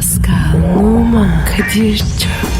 Pascal, Oman, Kadir çok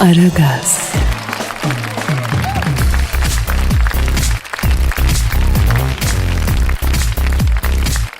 Aragaz,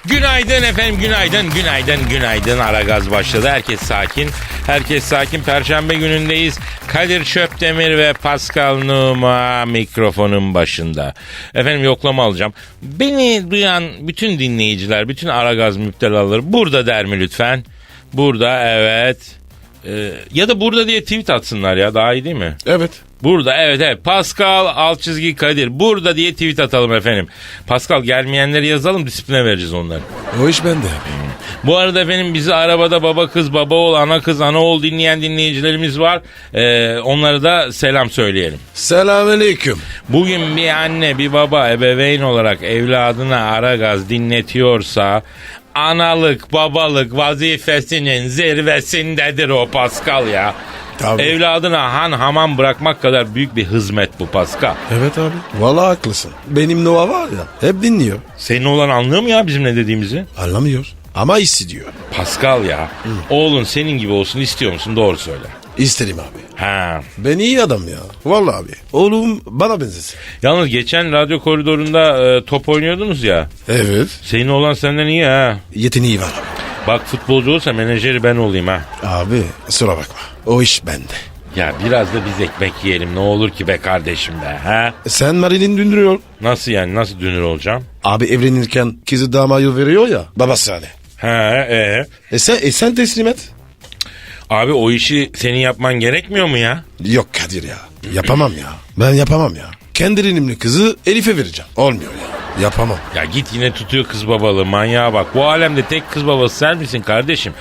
Günaydın efendim, günaydın, günaydın, günaydın. Ara gaz başladı. Herkes sakin. Herkes sakin. Perşembe günündeyiz. Kadir Şöpdemir ve Pascal Numa mikrofonun başında. Efendim yoklama alacağım. Beni duyan bütün dinleyiciler, bütün Ara Gaz müptelaları burada der mi lütfen? Burada evet. Ee, ya da burada diye tweet atsınlar ya daha iyi değil mi? Evet. Burada evet evet Pascal alt çizgi Kadir burada diye tweet atalım efendim. Pascal gelmeyenleri yazalım disipline vereceğiz onları. O iş bende. Bu arada efendim bizi arabada baba kız baba oğul ana kız ana oğul dinleyen dinleyicilerimiz var. Ee, onlara da selam söyleyelim. Selamünaleyküm. Bugün bir anne bir baba ebeveyn olarak evladına ara gaz dinletiyorsa analık babalık vazifesinin zirvesindedir o Pascal ya. Tabii. Evladına han hamam bırakmak kadar büyük bir hizmet bu Pascal. Evet abi. Vallahi haklısın. Benim Noah var ya hep dinliyor. Senin olan anlıyor mu ya bizim ne dediğimizi? Anlamıyor. Ama hissediyor. Pascal ya. Oğlun senin gibi olsun istiyor musun? Doğru söyle. İsterim abi. Ha. Ben iyi adam ya. Vallahi abi. Oğlum bana benzesin. Yalnız geçen radyo koridorunda e, top oynuyordunuz ya. Evet. Senin olan senden iyi ha. Yeteneği var. Bak futbolcu olsa menajeri ben olayım ha. Abi kusura bakma. O iş bende. Ya biraz da biz ekmek yiyelim ne olur ki be kardeşim be ha. Sen Marilyn döndürüyor. Nasıl yani nasıl dünür olacağım? Abi evlenirken kızı damayı veriyor ya. Babası hani. Ha e. E sen, e sen teslim et. Abi o işi senin yapman gerekmiyor mu ya? Yok Kadir ya. Yapamam ya. Ben yapamam ya. Kendi kızı Elif'e vereceğim. Olmuyor ya. Yapamam. Ya git yine tutuyor kız babalığı manyağa bak. Bu alemde tek kız babası sen misin kardeşim?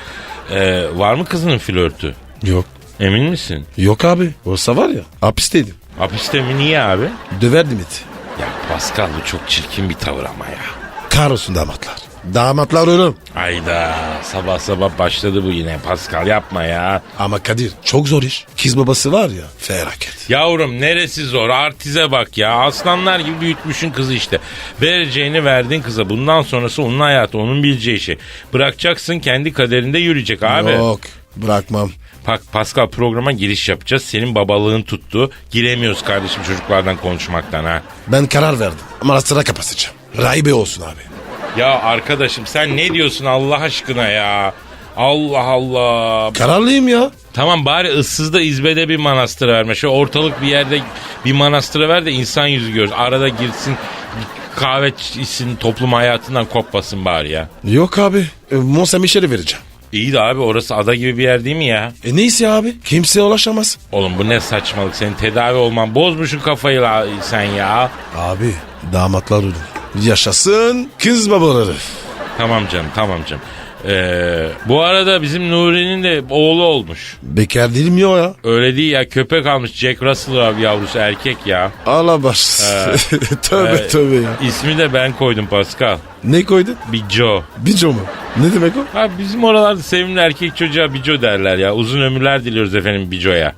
Ee, var mı kızının flörtü? Yok. Emin misin? Yok abi. Olsa var ya hapisteydim. Hapiste mi niye abi? Döverdim it. Ya Pascal bu çok çirkin bir tavır ama ya. Kahrolsun damatlar. Damatlar ölüm. Ayda sabah sabah başladı bu yine Pascal yapma ya. Ama Kadir çok zor iş. Kız babası var ya felaket. Yavrum neresi zor artize bak ya aslanlar gibi büyütmüşün kızı işte. Vereceğini verdin kıza bundan sonrası onun hayatı onun bileceği şey. Bırakacaksın kendi kaderinde yürüyecek abi. Yok bırakmam. Bak Pascal programa giriş yapacağız senin babalığın tuttu. Giremiyoruz kardeşim çocuklardan konuşmaktan ha. Ben karar verdim. Ama sıra kapatacağım. Rahibe olsun abi. Ya arkadaşım sen ne diyorsun Allah aşkına ya? Allah Allah. Kararlıyım ya. Tamam bari ıssızda izbede bir manastır verme. Şu ortalık bir yerde bir manastıra ver de insan yüzü görsün. Arada girsin kahve içsin toplum hayatından kopmasın bari ya. Yok abi. E, Mont Saint Michel'e vereceğim. İyi de abi orası ada gibi bir yer değil mi ya? E neyse abi. Kimseye ulaşamaz. Oğlum bu ne saçmalık senin tedavi olman bozmuşsun kafayı la sen ya. Abi damatlar ölüm. Yaşasın kız babaları. Tamam canım tamam canım. Ee, bu arada bizim Nuri'nin de oğlu olmuş. Bekar değilim ya ya. Öyle değil ya köpek almış Jack Russell abi yavrusu erkek ya. Allah baş. tövbe Ee, tövbe ya. İsmi de ben koydum Pascal. Ne koydun? Bijo. Bico mu? Ne demek o? Abi bizim oralarda sevimli erkek çocuğa Bijo derler ya. Uzun ömürler diliyoruz efendim Bijo'ya.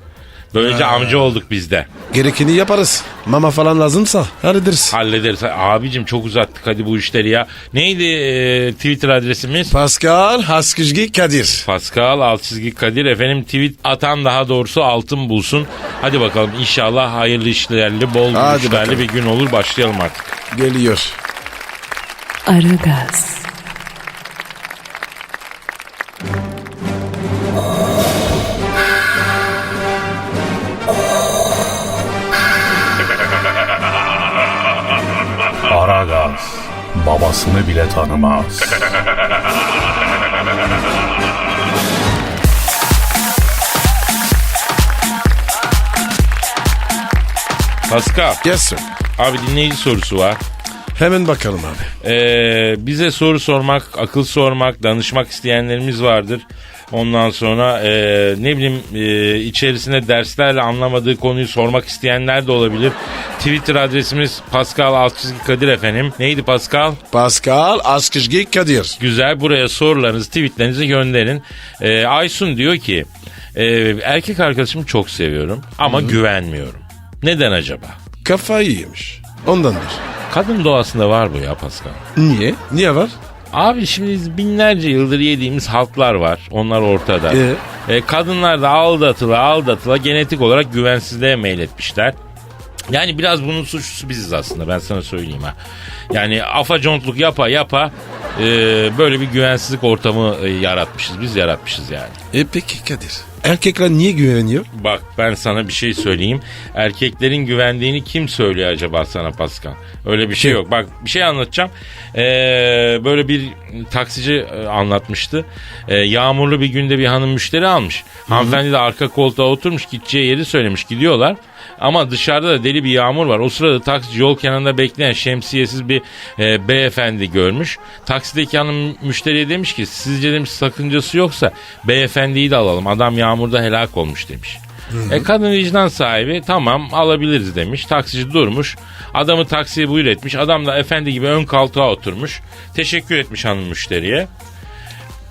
Böylece amca olduk biz de. Gerekeni yaparız. Mama falan lazımsa hallederiz. Hallederiz. Abicim çok uzattık hadi bu işleri ya. Neydi e, Twitter adresimiz? Pascal Haskizgi Kadir. Pascal alt çizgi Kadir efendim tweet atan daha doğrusu altın bulsun. Hadi bakalım inşallah hayırlı işlerli bol Hadi bakalım. bir gün olur başlayalım artık. Geliyor. Aragaz babasını bile tanımaz. Pascal Yes sir. abi dinleyici sorusu var. Hemen bakalım abi. Ee, bize soru sormak, akıl sormak, danışmak isteyenlerimiz vardır. Ondan sonra e, ne bileyim e, içerisinde derslerle anlamadığı konuyu sormak isteyenler de olabilir. Twitter adresimiz Pascal Altçizgi Kadir efendim. Neydi Pascal? Pascal Askışgi Kadir. Güzel buraya sorularınızı, tweetlerinizi gönderin. Ee, Aysun diyor ki e, erkek arkadaşımı çok seviyorum ama güvenmiyorum. Neden acaba? Kafayı yemiş. Ondandır. Kadın doğasında var bu ya Pascal. Niye? Niye var? Abi şimdi binlerce yıldır yediğimiz halklar var. Onlar ortada. Ee? E, kadınlar da aldatıla aldatıla genetik olarak güvensizliğe meyletmişler. Yani biraz bunun suçlusu biziz aslında ben sana söyleyeyim ha. Yani afacontluk yapa yapa e, böyle bir güvensizlik ortamı e, yaratmışız. Biz yaratmışız yani. E peki Kadir. Erkekler niye güveniyor? Bak ben sana bir şey söyleyeyim. Erkeklerin güvendiğini kim söylüyor acaba sana Pascal? Öyle bir şey yok. Bak bir şey anlatacağım. Ee, böyle bir taksici e, anlatmıştı. Ee, yağmurlu bir günde bir hanım müşteri almış. Hanımefendi de arka koltuğa oturmuş gideceği yeri söylemiş. Gidiyorlar. Ama dışarıda da deli bir yağmur var. O sırada taksici yol kenarında bekleyen şemsiyesiz bir e, beyefendi görmüş. Taksideki hanım müşteriye demiş ki sizce demiş sakıncası yoksa beyefendiyi de alalım. Adam yağmurda helak olmuş demiş. E kadın vicdan sahibi tamam alabiliriz demiş. Taksici durmuş. Adamı taksiye buyur etmiş. Adam da efendi gibi ön koltuğa oturmuş. Teşekkür etmiş hanım müşteriye.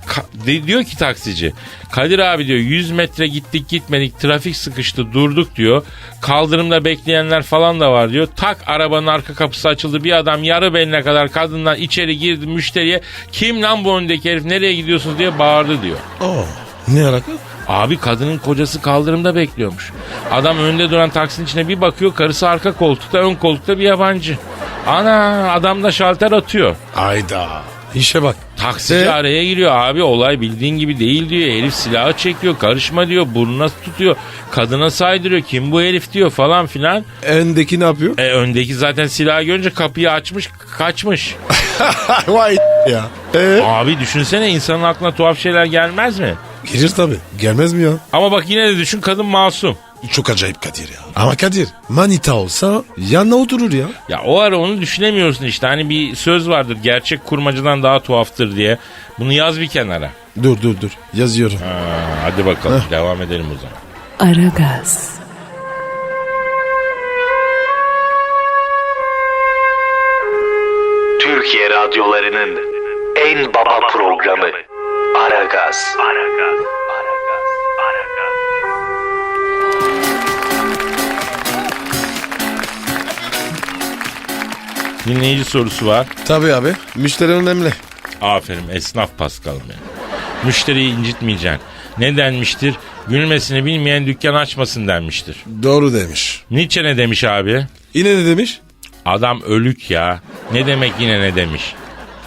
Ka- de- diyor ki taksici Kadir abi diyor 100 metre gittik gitmedik trafik sıkıştı durduk diyor. Kaldırımda bekleyenler falan da var diyor. Tak arabanın arka kapısı açıldı bir adam yarı beline kadar kadından içeri girdi müşteriye. Kim lan bu öndeki herif nereye gidiyorsunuz diye bağırdı diyor. Oo. Ne alaka? Abi kadının kocası kaldırımda bekliyormuş. Adam önde duran taksinin içine bir bakıyor karısı arka koltukta ön koltukta bir yabancı. Ana adam da şalter atıyor. Ayda. İşe bak. Taksici Ee? araya giriyor abi olay bildiğin gibi değil diyor. Herif silahı çekiyor karışma diyor burnuna tutuyor. Kadına saydırıyor kim bu herif diyor falan filan. Öndeki ne yapıyor? E öndeki zaten silahı görünce kapıyı açmış kaçmış. Vay ya. Ee? Abi düşünsene insanın aklına tuhaf şeyler gelmez mi? Gelir tabii. Gelmez mi ya? Ama bak yine de düşün kadın masum. Çok acayip Kadir ya. Ama Kadir manita olsa yanına oturur ya. Ya o ara onu düşünemiyorsun işte. Hani bir söz vardır gerçek kurmacadan daha tuhaftır diye. Bunu yaz bir kenara. Dur dur dur yazıyorum. Ha, hadi bakalım devam edelim o zaman. Aragaz, Türkiye radyolarının en baba programı Aragaz. Dinleyici sorusu var. Tabii abi müşteri önemli. Aferin esnaf Paskal'ım ya. Müşteriyi incitmeyeceksin. Ne denmiştir? Gülmesini bilmeyen dükkan açmasın denmiştir. Doğru demiş. Nietzsche ne demiş abi? Yine ne demiş? Adam ölük ya. Ne demek yine ne demiş?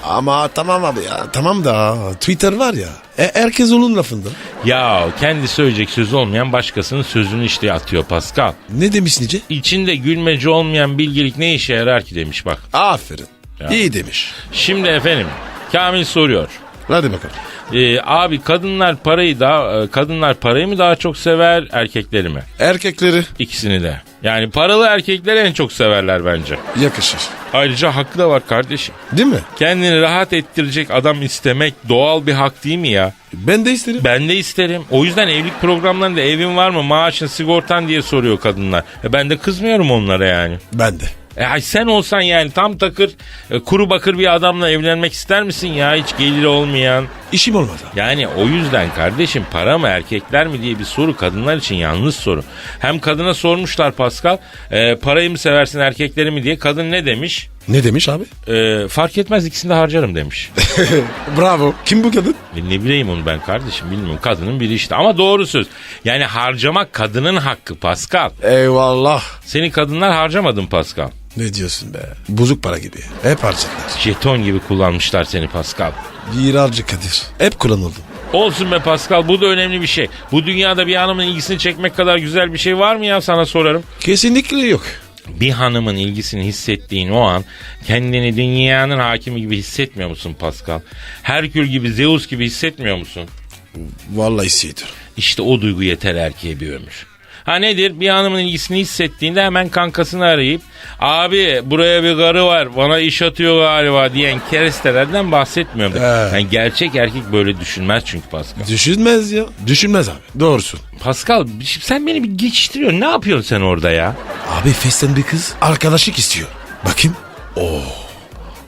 Ama tamam abi ya tamam da Twitter var ya. E, herkes onun lafında. Ya kendi söyleyecek sözü olmayan başkasının sözünü işte atıyor Pascal. Ne demiş Nice? İçinde gülmeci olmayan bilgilik ne işe yarar ki demiş bak. Aferin. İyi demiş. Şimdi efendim Kamil soruyor. Hadi bakalım. Ee, abi kadınlar parayı daha kadınlar parayı mı daha çok sever erkekleri mi? Erkekleri İkisini de. Yani paralı erkekleri en çok severler bence. yakışır. Ayrıca hakkı da var kardeşim. Değil mi? Kendini rahat ettirecek adam istemek doğal bir hak değil mi ya? Ben de isterim. Ben de isterim. O yüzden evlilik programlarında evin var mı, maaşın, sigortan diye soruyor kadınlar. E ben de kızmıyorum onlara yani. Ben de. E ay sen olsan yani tam takır, e, kuru bakır bir adamla evlenmek ister misin ya hiç geliri olmayan? İşim olmadı. Yani o yüzden kardeşim para mı erkekler mi diye bir soru kadınlar için yanlış soru. Hem kadına sormuşlar Pascal e, parayı mı seversin erkekleri mi diye kadın ne demiş? Ne demiş abi? E, fark etmez ikisini de harcarım demiş. Bravo. Kim bu kadın? E, ne bileyim onu ben kardeşim bilmiyorum kadının biri işte ama doğru söz. Yani harcamak kadının hakkı Pascal. Eyvallah. Seni kadınlar harcamadın Pascal. Ne diyorsun be? Bozuk para gibi. Hep harcadılar. Jeton gibi kullanmışlar seni Pascal. Bir harcı Kadir. Hep kullanıldım. Olsun be Pascal bu da önemli bir şey. Bu dünyada bir hanımın ilgisini çekmek kadar güzel bir şey var mı ya sana sorarım. Kesinlikle yok. Bir hanımın ilgisini hissettiğin o an kendini dünyanın hakimi gibi hissetmiyor musun Pascal? Herkül gibi Zeus gibi hissetmiyor musun? Vallahi hissediyorum. İşte o duygu yeter erkeğe bir ömür. Ha nedir? Bir hanımın ilgisini hissettiğinde hemen kankasını arayıp abi buraya bir karı var bana iş atıyor galiba diyen kerestelerden bahsetmiyorum. He. Yani gerçek erkek böyle düşünmez çünkü Pascal. Düşünmez ya. Düşünmez abi. Doğrusun. Pascal sen beni bir geçiştiriyorsun. Ne yapıyorsun sen orada ya? Abi festen bir kız arkadaşlık istiyor. Bakayım. Oo.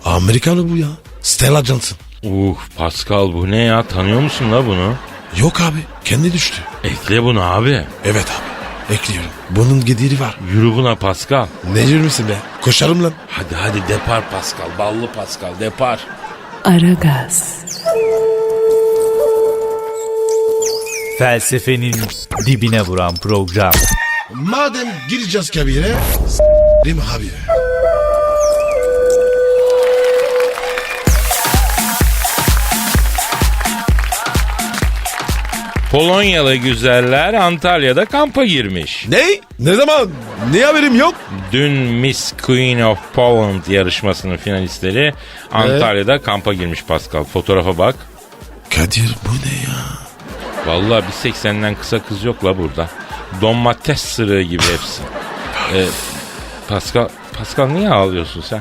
Amerikalı bu ya. Stella Johnson. Uh Pascal bu ne ya? Tanıyor musun la bunu? Yok abi. Kendi düştü. Ekle bunu abi. Evet abi. Ekliyorum. Bunun gidiri var. Yürü buna Pascal. Ne yürümüşsün be? Koşarım lan. Hadi hadi depar Pascal. Ballı Pascal depar. Aragaz, Felsefenin dibine vuran program. Madem gireceğiz kabire. Değil mi Polonyalı güzeller Antalya'da kampa girmiş. Ne? Ne zaman? Ne haberim yok? Dün Miss Queen of Poland yarışmasının finalistleri Antalya'da kampa girmiş Pascal. Fotoğrafa bak. Kadir bu ne ya? Vallahi bir 80'den kısa kız yok la burada. Domates sırığı gibi hepsi. Ee, Pascal, Pascal niye ağlıyorsun sen?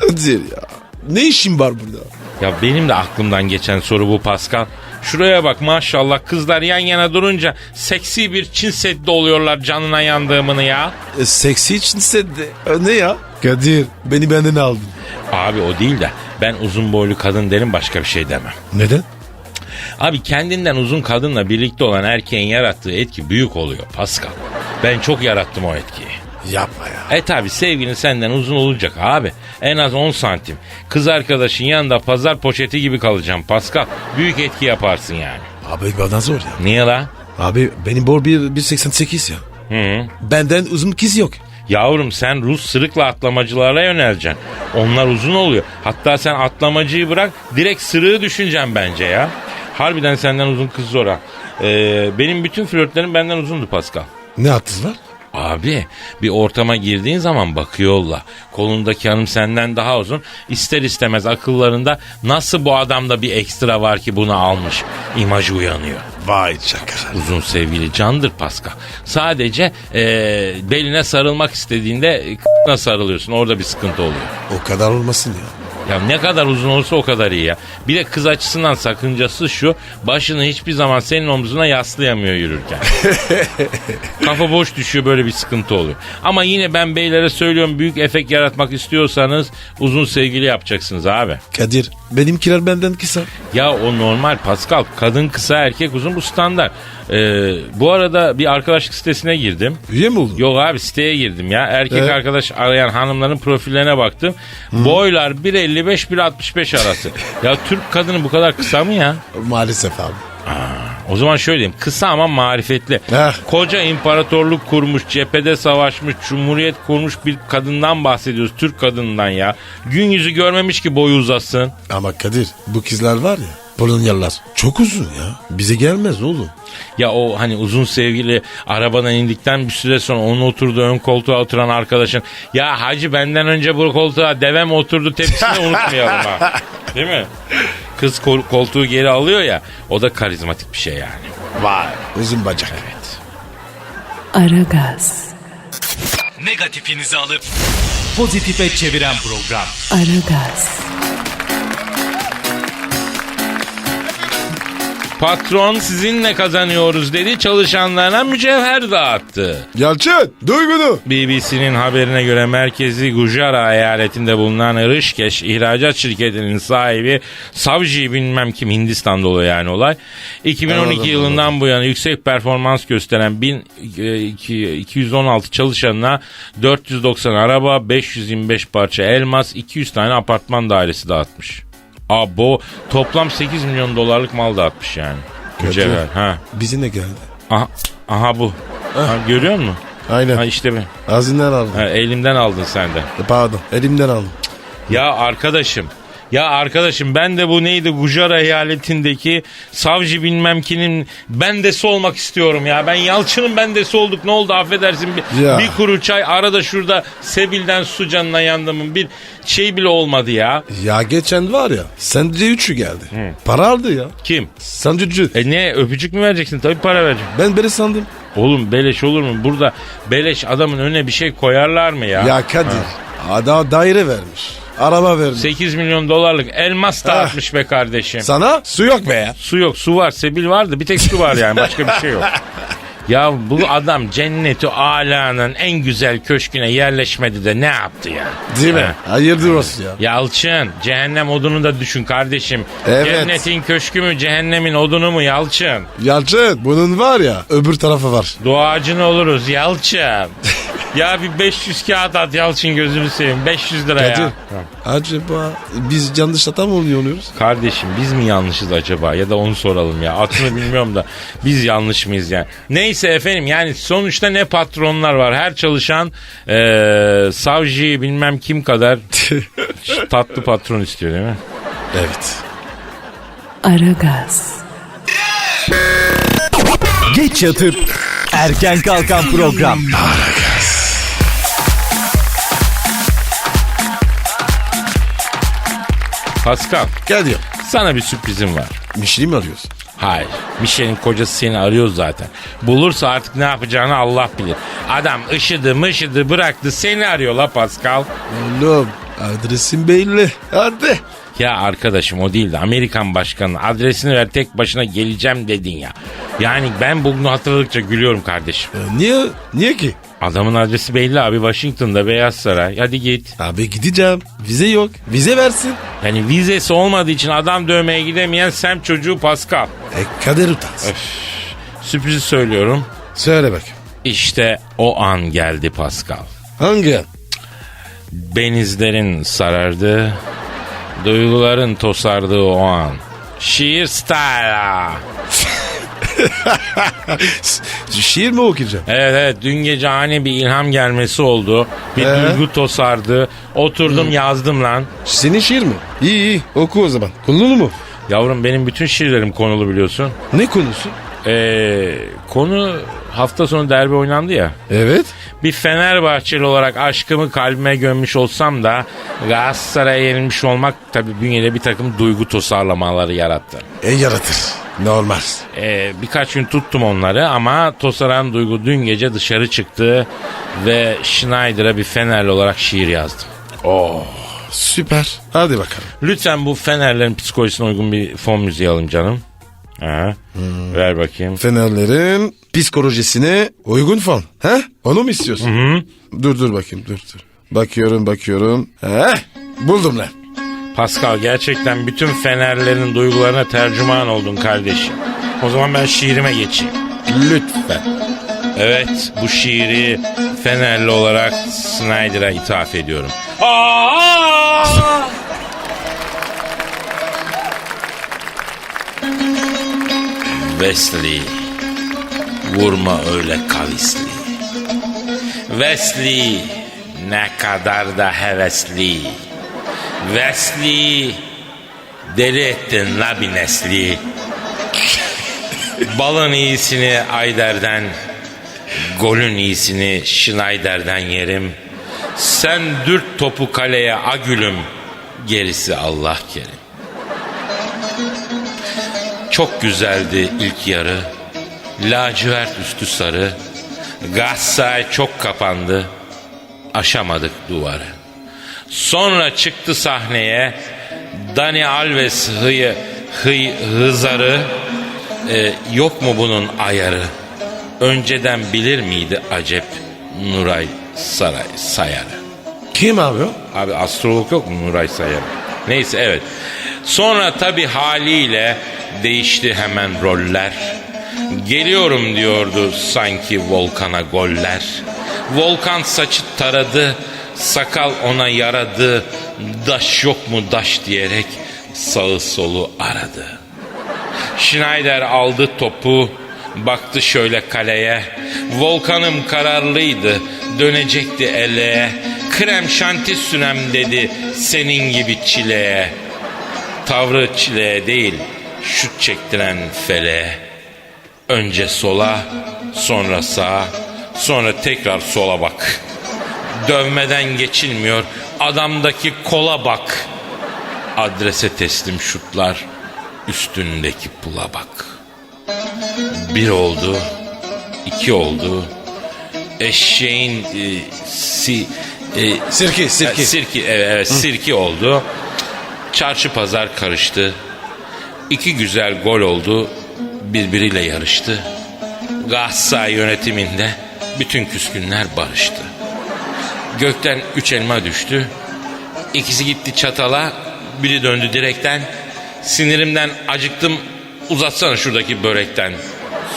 Kadir ya. Ne işin var burada? Ya benim de aklımdan geçen soru bu Pascal. Şuraya bak maşallah kızlar yan yana durunca seksi bir Çin seddi oluyorlar canına yandığımını ya. E, seksi için de. E, ne ya? Kadir beni benden aldın. Abi o değil de ben uzun boylu kadın derim başka bir şey demem. Neden? Abi kendinden uzun kadınla birlikte olan erkeğin yarattığı etki büyük oluyor Pascal. Ben çok yarattım o etkiyi. Yapma ya. E tabi sevgilin senden uzun olacak abi. En az 10 santim. Kız arkadaşın yanında pazar poşeti gibi kalacağım Pascal. Büyük etki yaparsın yani. Abi bana zor ya. Niye la? Abi benim boy 1.88 ya. Hı. Benden uzun kız yok. Yavrum sen Rus sırıkla atlamacılara yöneleceksin. Onlar uzun oluyor. Hatta sen atlamacıyı bırak direkt sırığı düşüneceksin bence ya. Harbiden senden uzun kız zor ha. Ee, benim bütün flörtlerim benden uzundu Pascal. Ne hattınız var? Abi bir ortama girdiğin zaman bakıyorlar. Kolundaki hanım senden daha uzun. İster istemez akıllarında nasıl bu adamda bir ekstra var ki bunu almış. İmajı uyanıyor. Vay çakar. Uzun sevgili candır Pascal. Sadece eee, beline sarılmak istediğinde k***na sarılıyorsun. Orada bir sıkıntı oluyor. O kadar olmasın ya. Ya ne kadar uzun olursa o kadar iyi ya. Bir de kız açısından sakıncası şu. Başını hiçbir zaman senin omzuna yaslayamıyor yürürken. Kafa boş düşüyor böyle bir sıkıntı oluyor. Ama yine ben beylere söylüyorum büyük efekt yaratmak istiyorsanız uzun sevgili yapacaksınız abi. Kadir benimkiler benden kısa. Ya o normal Pascal. Kadın kısa erkek uzun bu standart. Ee, bu arada bir arkadaşlık sitesine girdim. Üye mi oldun? Yok abi siteye girdim ya. Erkek Evet. arkadaş arayan hanımların profillerine baktım. Boylar 1.55-1.65 arası. ya Türk kadını bu kadar kısa mı ya? Maalesef abi. O zaman şöyle diyeyim. Kısa ama marifetli. Heh. Koca imparatorluk kurmuş, cephede savaşmış, cumhuriyet kurmuş bir kadından bahsediyoruz. Türk kadından ya. Gün yüzü görmemiş ki boyu uzasın. Ama Kadir bu kızlar var ya Polonyalılar çok uzun ya. Bize gelmez oğlum. Ya o hani uzun sevgili arabadan indikten bir süre sonra onun oturduğu ön koltuğa oturan arkadaşın ya hacı benden önce bu koltuğa devem oturdu tepkisini unutmayalım ha. Değil mi? Kız kol- koltuğu geri alıyor ya o da karizmatik bir şey yani. Vay. Uzun bacak. Evet. Aragaz, Negatifinizi alıp pozitife çeviren program. Aragaz, Patron sizinle kazanıyoruz dedi çalışanlarına mücevher dağıttı. Yalçın duy bunu. BBC'nin haberine göre merkezi Gujarat eyaletinde bulunan Rishikesh ihracat şirketinin sahibi Savji bilmem kim Hindistan'da oluyor yani olay. 2012 Anladım, yılından bu yana yüksek performans gösteren 1216 çalışanına 490 araba, 525 parça elmas, 200 tane apartman dairesi dağıtmış. Abo toplam 8 milyon dolarlık mal dağıtmış yani. Mücevher. Ha. Bize ne geldi? Aha, aha bu. Ha, görüyor musun? Aynen. Ha işte ben. Ağzından aldım. Ha, elimden aldın sen de. Pardon elimden aldım. Ya arkadaşım. Ya arkadaşım ben de bu neydi Gujarat eyaletindeki savcı bilmem kinin bendesi olmak istiyorum ya. Ben Yalçın'ın bendesi olduk ne oldu affedersin bir, Ya. bir kuru çay arada şurada Sebil'den su canına yandımın bir şey bile olmadı ya. Ya geçen var ya sence üçü geldi. Para aldı ya. Kim? Sancıcı. E ne öpücük mü vereceksin? Tabii para vereceğim. Ben beri sandım. Oğlum beleş olur mu? Burada beleş adamın önüne bir şey koyarlar mı ya? Ya Kadir adam daire vermiş. Araba vermiş. 8 milyon dolarlık elmas dağıtmış be kardeşim. Sana su yok be ya. Su yok su var sebil vardı bir tek su var yani başka bir şey yok. Ya bu adam cenneti alanın en güzel köşküne yerleşmedi de ne yaptı ya? Değil mi? Ha. Hayırdır olsun ya. Yalçın cehennem odunu da düşün kardeşim. Evet. Cennetin köşkü mü cehennemin odunu mu Yalçın? Yalçın bunun var ya öbür tarafı var. Duacın oluruz Yalçın. ya bir 500 kağıt at Yalçın gözünü seveyim 500 lira Kadir ya. acaba biz yanlış hata mı oluyoruz? Kardeşim biz mi yanlışız acaba ya da onu soralım ya. Atını bilmiyorum da biz yanlış mıyız yani. Neyse efendim yani sonuçta ne patronlar var. Her çalışan eee savcı bilmem kim kadar tatlı patron istiyor değil mi? Evet. Aragaz, Geç yatıp erken kalkan program. Pascal Gel diyor. sana bir sürprizim var. Michelin mi arıyorsun? Hayır. Michel'in kocası seni arıyor zaten. Bulursa artık ne yapacağını Allah bilir. Adam ışıdı mışıdı bıraktı seni arıyor la Pascal. Oğlum adresim belli. Hadi. Ya arkadaşım o değil de Amerikan başkanının adresini ver tek başına geleceğim dedin ya. Yani ben bugünü hatırladıkça gülüyorum kardeşim. E, niye? Niye ki? Adamın adresi belli abi Washington'da Beyaz Saray. Hadi git. Abi gideceğim. Vize yok. Vize versin. Yani vizesi olmadığı için adam dövmeye gidemeyen sem çocuğu Pascal. E kader utansın. Sürprizi söylüyorum. Söyle bak. İşte o an geldi Pascal. Hangi an? Benizlerin sarardı, duyguların tosardığı o an. Şiir style. Şiir mi okuyacağım? Evet evet dün gece ani bir ilham gelmesi oldu. Bir Ee? duygu tosardı. Oturdum yazdım lan. Senin şiir mi? İyi iyi oku o zaman. Konulu mu? Yavrum benim bütün şiirlerim konulu biliyorsun. Ne konusu? Ee, konu hafta sonu derbi oynandı ya. Evet. Bir Fenerbahçeli olarak aşkımı kalbime gömmüş olsam da Galatasaray'a yenilmiş olmak tabii bünyede bir takım duygu tosarlamaları yarattı. E yaratır. Normal. Ee, birkaç gün tuttum onları ama tosaran duygu dün gece dışarı çıktı ve Schneider'a bir Fenerli olarak şiir yazdım. Süper. Hadi bakalım. Lütfen bu Fenerlerin psikolojisine uygun bir fon müziği alayım canım. Ha, Ver bakayım. Fenerlerin psikolojisine uygun fon. He? Onu mu istiyorsun? Dur dur bakayım dur dur. Bakıyorum bakıyorum. He? Buldum lan. Pascal gerçekten bütün Fenerlerin duygularına tercüman oldun kardeşim. O zaman ben şiirime geçeyim. Lütfen. Evet bu şiiri Fenerli olarak Snyder'a ithaf ediyorum. Aa! Wesley vurma öyle kavisli. Wesley ne kadar da hevesli. Wesley deli ettin la bir nesli. Balın iyisini Ayder'den, golün iyisini Schneider'den yerim. Sen dürt topu kaleye agülüm, gerisi Allah kerim. Çok güzeldi ilk yarı. Lacivert üstü sarı. Galatasaray çok kapandı. Aşamadık duvarı. Sonra çıktı sahneye Dani Alves hıyı, hıy, hızarı. Ee, yok mu bunun ayarı? Önceden bilir miydi acep Nuray Saray Sayarı? Kim abi o? Abi astrolog yok mu Nuray Sayar? Neyse evet. Sonra tabi haliyle değişti hemen roller. Geliyorum diyordu sanki Volkan'a goller. Volkan saçı taradı, sakal ona yaradı. Daş yok mu daş diyerek sağı solu aradı. Schneider aldı topu, baktı şöyle kaleye. Volkanım kararlıydı, dönecekti ele. Krem şanti sünem dedi senin gibi çileye. Tavrı çileye değil, şut çektiren fele. Önce sola, sonra sağa, sonra tekrar sola bak. Dövmeden geçilmiyor, adamdaki kola bak. Adrese teslim şutlar, üstündeki pula bak. Bir oldu, iki oldu. Eşeğin e, si, e, Sirki, sirki. e, sirki, evet, evet sirki oldu. Çarşı pazar karıştı. İki güzel gol oldu. Birbiriyle yarıştı. Galatasaray yönetiminde bütün küskünler barıştı. Gökten üç elma düştü. İkisi gitti çatala, biri döndü direkten. Sinirimden acıktım, uzatsana şuradaki börekten.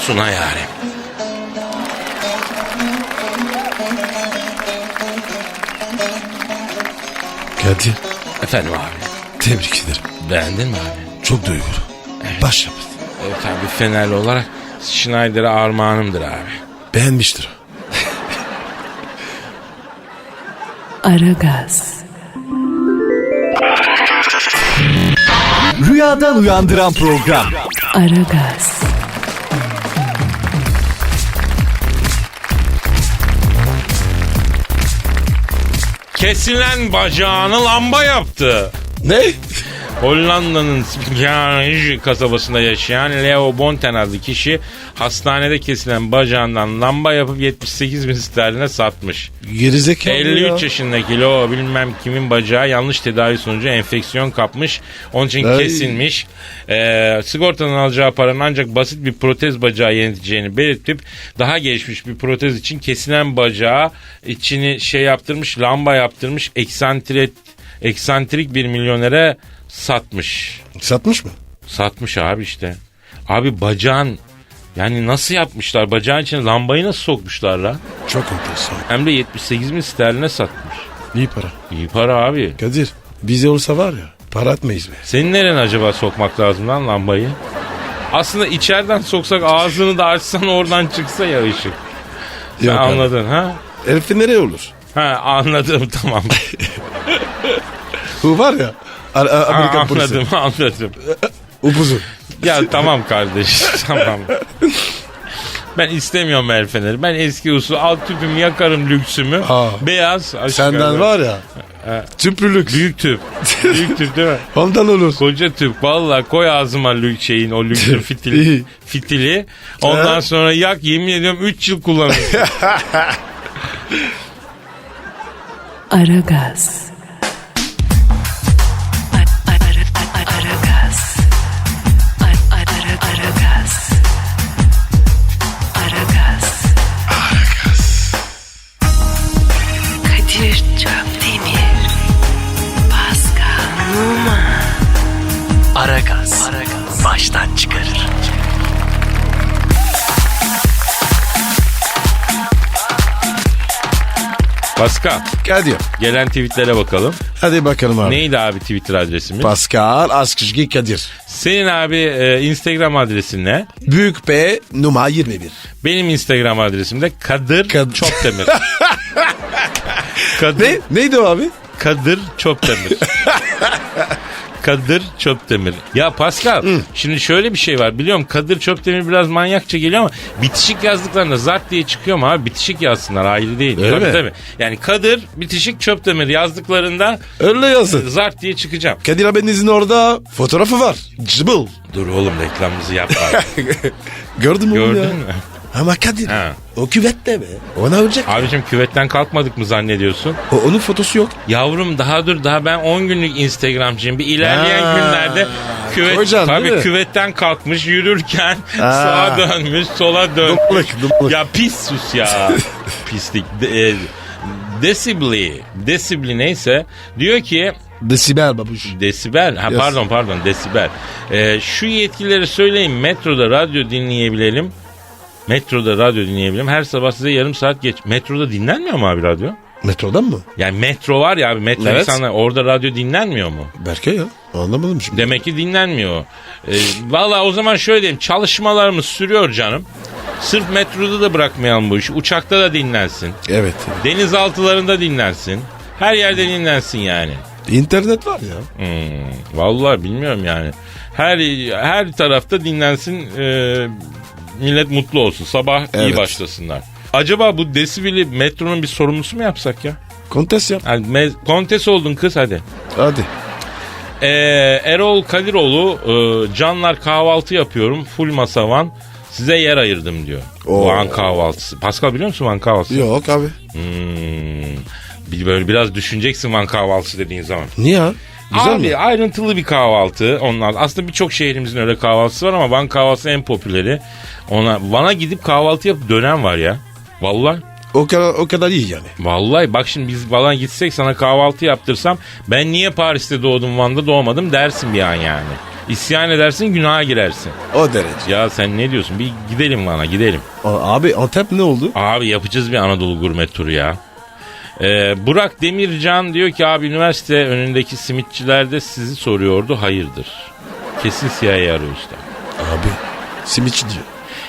Suna yarim. Kadir Efendim abi, tebrik ederim. beğendin mi abi? Çok duygulu. Başyapıt. Evet abi Fenerli olarak Schneider'e armağanımdır abi. Beğenmiştir. Aragaz, Rüyadan uyandıran program. Aragaz, Kesilen bacağını lamba yaptı. Ne? Hollanda'nın Spijanic kasabasında yaşayan Leo Bonten adlı kişi hastanede kesilen bacağından lamba yapıp 78 bin sterline satmış. Gerizekalı 53 ya. yaşındaki Leo bilmem kimin bacağı yanlış tedavi sonucu enfeksiyon kapmış. Onun için Ay. kesilmiş. Ee, sigortanın alacağı paranın ancak basit bir protez bacağı yöneteceğini belirtip daha gelişmiş bir protez için kesilen bacağı içini şey yaptırmış lamba yaptırmış eksantrik, eksantrik bir milyonere satmış. Satmış mı? Satmış abi işte. Abi bacağın yani nasıl yapmışlar? Bacağın içine lambayı nasıl sokmuşlar la? Çok enteresan. Hem de 78 bin sterline satmış. İyi para. İyi para abi. Kadir bize olsa var ya para atmayız be. Senin nerene acaba sokmak lazım lan lambayı? Aslında içeriden soksak ağzını da açsan oradan çıksa ya ışık. Sen Yok abi. anladın ha? Herifi nereye olur? Ha anladım tamam. Bu var ya. A- A- Amerikan polisi. anladım anladım. Upuzun. Ya tamam kardeş tamam. Ben istemiyorum el feneri. Ben eski usul alt tüpümü yakarım lüksümü. Aa. Beyaz. Senden yukarı. var ya. Tüplülük. Büyük tüp. Büyük tüp değil mi? Ondan olur. Koca tüp valla koy ağzıma lük şeyin o lüksün fitili, İyi. fitili. Ondan sonra yak yemin ediyorum 3 yıl kullanırsın. Aragaz. Pascal Kadir. gelen tweetlere bakalım. Hadi bakalım abi. Neydi abi Twitter adresimiz? Pascal Askışgi Kadir. Senin abi e, Instagram adresin ne? Büyük P numara 21. Benim Instagram adresim de Kadir Kad- Çopdemir. Kadir, Ne? Neydi o abi? Kadir Çopdemir. Kadir Çöptemir. Ya Pascal şimdi şöyle bir şey var. Biliyorum Kadir Çöptemir biraz manyakça geliyor ama bitişik yazdıklarında zart diye çıkıyor mu abi? Bitişik yazsınlar ayrı değil. Öyle tabii, mi? tabii. Yani Kadir bitişik Çöptemir yazdıklarında Öyle yazın. zart diye çıkacağım. Kadir abinizin orada fotoğrafı var. Cıbıl. Dur oğlum reklamımızı yapma. Gördün mü Gördün mü? Ama Kadir Ha. o küvette be. Ona ölecek. Abicim küvetten kalkmadık mı zannediyorsun? O, onun fotosu yok. Yavrum daha dur daha ben 10 günlük Instagramcıyım. Bir ilerleyen Ha. günlerde küvet Koyacaksın, değil tabii mi? küvetten kalkmış yürürken sağa dönmüş sola dön. Dumluk, dumluk. Ya pis sus ya. Pislik. De, e, Desibli, Desibli neyse diyor ki Desibel babuş. Desibel, ha Yes. pardon pardon Desibel. Ee, şu yetkileri söyleyin metroda radyo dinleyebilelim. Metroda radyo dinleyebilirim. Her sabah size yarım saat geç. Metroda dinlenmiyor mu abi radyo? Metrodan mı? Yani metro var ya abi metro Evet. insanlar orada radyo dinlenmiyor mu? Berke ya. Anlamadım şimdi. Demek ki dinlenmiyor. Ee, Valla o zaman şöyle diyeyim çalışmalarımız sürüyor canım. Sırf metroda da bırakmayalım bu işi. Uçakta da dinlensin. Evet. Denizaltılarında dinlensin. Her yerde dinlensin yani. İnternet var ya. Hmm, vallahi bilmiyorum yani. Her her tarafta dinlensin. e, millet mutlu olsun. Sabah iyi Evet. başlasınlar. Acaba bu desibeli metronun bir sorumlusu mu yapsak ya? Kontes yap. Yani me- kontes oldun kız hadi. Hadi. Ee, Erol Kadiroğlu e, canlar kahvaltı yapıyorum full masavan Size yer ayırdım diyor. Oo. Van kahvaltısı. Pascal biliyor musun Van kahvaltısı? Yok abi. Hmm. Bir böyle biraz düşüneceksin Van kahvaltısı dediğin zaman. Niye ya? Güzel Abi mi? ayrıntılı bir kahvaltı. Onlar aslında birçok şehrimizin öyle kahvaltısı var ama Van kahvaltısı en popüleri. Ona Van'a gidip kahvaltı yapıp dönen var ya. Vallahi O kadar, o kadar iyi yani. Vallahi bak şimdi biz Van'a gitsek sana kahvaltı yaptırsam ben niye Paris'te doğdum Van'da doğmadım dersin bir an yani. İsyan edersin günaha girersin. O derece. Ya sen ne diyorsun? Bir gidelim Van'a gidelim. A- Abi Antep ne oldu? Abi yapacağız bir Anadolu gurme turu ya. Ee, Burak Demircan diyor ki abi üniversite önündeki simitçilerde sizi soruyordu hayırdır. Kesin CIA'yı arıyor işte. Abi simitçi diyor.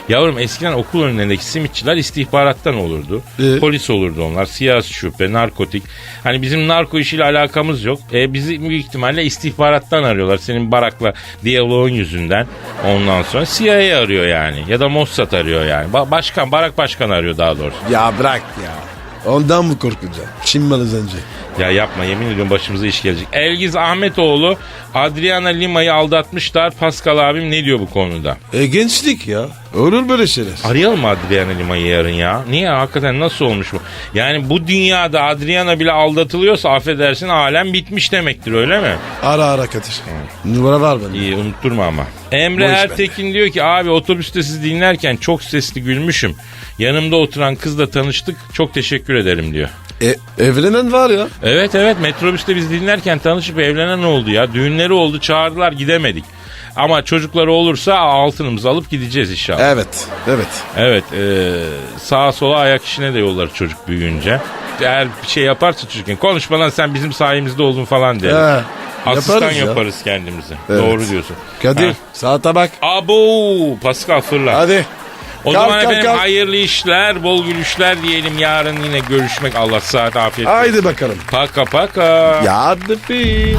Yavrum eskiden okul önündeki simitçiler istihbarattan olurdu. Ee? Polis olurdu onlar. Siyasi şüphe, narkotik. Hani bizim narko işiyle alakamız yok. E, bizi büyük ihtimalle istihbarattan arıyorlar. Senin barakla diyaloğun yüzünden. Ondan sonra CIA arıyor yani. Ya da Mossad arıyor yani. Ba- başkan, barak başkan arıyor daha doğrusu. Ya bırak ya. Ondan mı korkacaksın? Çinmalı zence. Ya yapma yemin ediyorum başımıza iş gelecek. Elgiz Ahmetoğlu Adriana Lima'yı aldatmışlar. Pascal abim ne diyor bu konuda? E gençlik ya. Olur böyle şeyler. Arayalım mı Adriana Lima'yı yarın ya? Niye? Hakikaten nasıl olmuş bu? Yani bu dünyada Adriana bile aldatılıyorsa affedersin alem bitmiş demektir öyle mi? Ara ara Kadir. Numara var bende. İyi unutturma ama. Emre Ertekin diyor ki abi otobüste sizi dinlerken çok sesli gülmüşüm. Yanımda oturan kızla tanıştık. Çok teşekkür ederim diyor. E, evlenen var ya. Evet evet metrobüste biz dinlerken tanışıp evlenen oldu ya. Düğünleri oldu çağırdılar gidemedik. Ama çocukları olursa altınımızı alıp gideceğiz inşallah. Evet. Evet. Evet e, sağa sola ayak işine de yollar çocuk büyüyünce. Eğer bir şey yaparsa çocukken konuşma lan sen bizim sayemizde oldun falan der. He, Asistan yaparız ya. yaparız kendimize. Evet. Doğru diyorsun. Kadir Ha. saate bak. Abo Pascal fırla. Hadi. O Kalk, zaman kalk, efendim kalk. hayırlı işler, bol gülüşler diyelim. Yarın yine görüşmek. Allah saat afiyet olsun. Haydi bakalım. Paka paka. Ya bebeğim.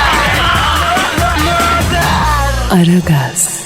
Aragaz.